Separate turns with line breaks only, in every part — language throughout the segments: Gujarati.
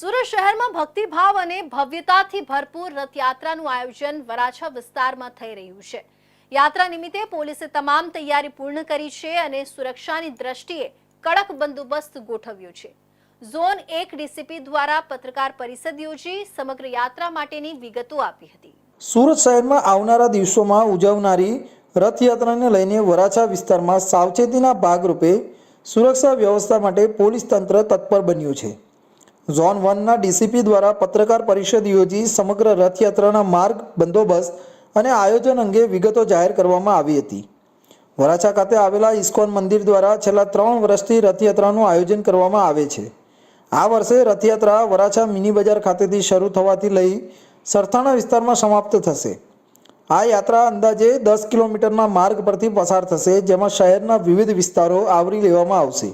સુરત શહેરમાં ભક્તિભાવ અને ભવ્યતાથી ભરપૂર રથયાત્રાનું આયોજન વરાછા વિસ્તારમાં થઈ રહ્યું છે. યાત્રા નિમિત્તે પોલીસે તમામ તૈયારી પૂર્ણ કરી છે અને સુરક્ષાની દ્રષ્ટિએ કડક બંદોબસ્ત ગોઠવ્યો છે. ઝોન એક ડીસીપી દ્વારા પત્રકાર પરિષદ યોજી સમગ્ર યાત્રા માટેની વિગતો આપી હતી.
સુરત શહેરમાં આવનારા દિવસોમાં ઉજવનારી રથયાત્રાને લઈને વરાછા વિસ્તારમાં સાવચેતીના ભાગરૂપે સુરક્ષા વ્યવસ્થા માટે પોલીસ તંત્ર તત્પર બન્યું છે. ઝોન વનના ડીસીપી દ્વારા પત્રકાર પરિષદ યોજી સમગ્ર રથયાત્રાના માર્ગ, બંદોબસ્ત અને આયોજન અંગે વિગતો જાહેર કરવામાં આવી હતી. વરાછા ખાતે આવેલા ઇસ્કોન મંદિર દ્વારા છેલ્લા ત્રણ વર્ષથી રથયાત્રાનું આયોજન કરવામાં આવે છે. આ વર્ષે રથયાત્રા વરાછા મિની બજાર ખાતેથી શરૂ થવાથી લઈ સરથાણા વિસ્તારમાં સમાપ્ત થશે. આ યાત્રા અંદાજે દસ કિલોમીટરના માર્ગ પરથી પસાર થશે, જેમાં શહેરના વિવિધ વિસ્તારો આવરી લેવામાં આવશે.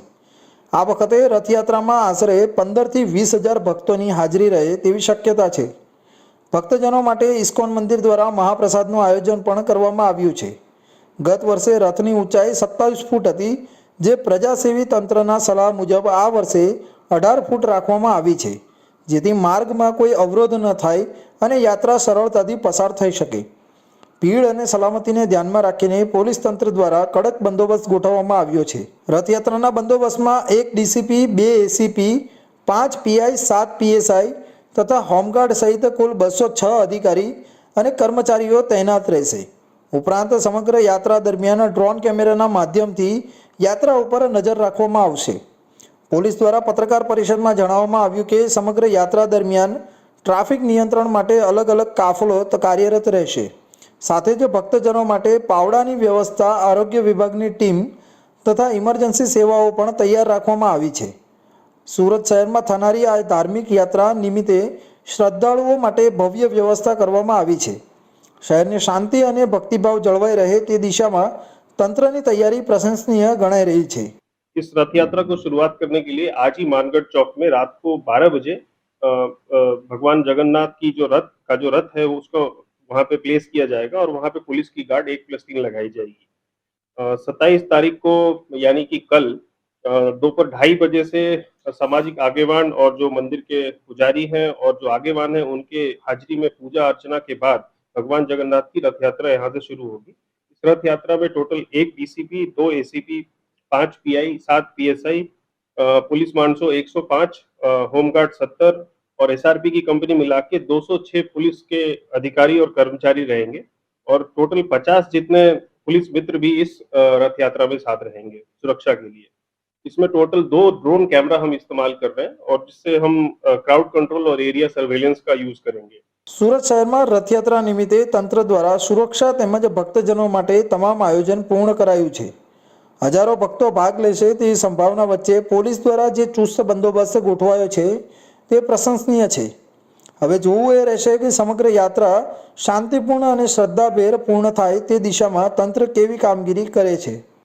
આ વખતે રથયાત્રામાં આશરે પંદરથી વીસ હજાર ભક્તોની હાજરી રહે તેવી શક્યતા છે. ભક્તજનો માટે ઇસ્કોન મંદિર દ્વારા મહાપ્રસાદનું આયોજન પણ કરવામાં આવ્યું છે. ગત વર્ષે રથની ઊંચાઈ સત્તાવીસ ફૂટ હતી, જે પ્રજાસેવી તંત્રના સલાહ મુજબ આ વર્ષે અઢાર ફૂટ રાખવામાં આવી છે, જેથી માર્ગમાં કોઈ અવરોધ ન થાય અને યાત્રા સરળતાથી પસાર થઈ શકે. ભીડ અને સલામતીને ધ્યાનમાં રાખીને પોલીસ તંત્ર દ્વારા કડક બંદોબસ્ત ગોઠવવામાં આવ્યો છે. રથયાત્રાના બંદોબસ્તમાં એક ડીસીપી, બે એસીપી, પાંચ પીઆઈ, સાત પીએસઆઈ તથા હોમગાર્ડ સહિત કુલ બસો છ અધિકારી અને કર્મચારીઓ તૈનાત રહેશે. ઉપરાંત સમગ્ર યાત્રા દરમિયાન ડ્રોન કેમેરાના માધ્યમથી યાત્રા ઉપર નજર રાખવામાં આવશે. પોલીસ દ્વારા પત્રકાર પરિષદમાં જણાવવામાં આવ્યું કે સમગ્ર યાત્રા દરમિયાન ટ્રાફિક નિયંત્રણ માટે અલગ અલગ કાફલો કાર્યરત રહેશે. સાથે જ ભક્તજનો માટે પાવડાની વ્યવસ્થા આરોગ્ય વિભાગની ટીમ તથા ઇમરજન્સી સેવાઓ પણ તૈયાર રાખવામાં આવી છે સુરત શહેરમાં થનારી આ ધાર્મિક યાત્રા નિમિત્તે શ્રદ્ધાળુઓ માટે ભવ્ય વ્યવસ્થા કરવામાં આવી છે શહેરની શાંતિ અને ભક્તિભાવ જળવાઈ રહે તે દિશામાં તંત્રની તૈયારી પ્રશંસનીય ગણાઈ રહી છે
इस रथ यात्रा को शुरुआत करने के लिए आज ही मानगढ़ चौक में रात को 12 बजे अ, अ, भगवान जगन्नाथ की जो रथ का जो रथ है उसको वहाँ पे प्लेस किया जाएगा और वहाँ पे पुलिस की गार्ड एक प्लस तीन लगाई जाएगी। सत्ताईस तारीख को यानी कि कल दोपहर ढाई बजे से सामाजिक आगेवान और जो मंदिर के पुजारी हैं और जो आगेवान हैं उनके हाजिरी में पूजा अर्चना के बाद भगवान जगन्नाथ की रथ यात्रा यहाँ से शुरू होगी। इस रथ यात्रा में टोटल एक डीसीपी दो एसीपी पाँच पीआई सात पीएसआई पुलिस मानसो 105 अ, होमगार्ड 70 और एसआरपी की कंपनी मिला के 206 पुलिस के अधिकारी और कर्मचारी रहेंगे और टोटल 50 जितने पुलिस मित्र भी इस अ, रथ यात्रा में साथ रहेंगे सुरक्षा के लिए इसमें टोटल दो ड्रोन कैमरा हम इस्तेमाल कर रहे हैं और जिससे हम क्राउड कंट्रोल और एरिया सर्वेलेंस का यूज करेंगे
સુરત શહેરમાં રથયાત્રા નિમિત્તે તંત્ર દ્વારા સુરક્ષા તેમજ ભક્તજનો માટે તમામ આયોજન પૂર્ણ કરાયું છે હજારો ભક્તો ભાગ લેશે તેવી સંભાવના વચ્ચે પોલીસ દ્વારા જે ચુસ્ત બંદોબસ્ત ગોઠવાયો છે તે પ્રશંસનીય છે. હવે જોવું એ રહેશે કે સમગ્ર યાત્રા શાંતિપૂર્ણ અને શ્રદ્ધાભેર પૂર્ણ થાય તે દિશામાં તંત્ર કેવી કામગીરી કરે છે.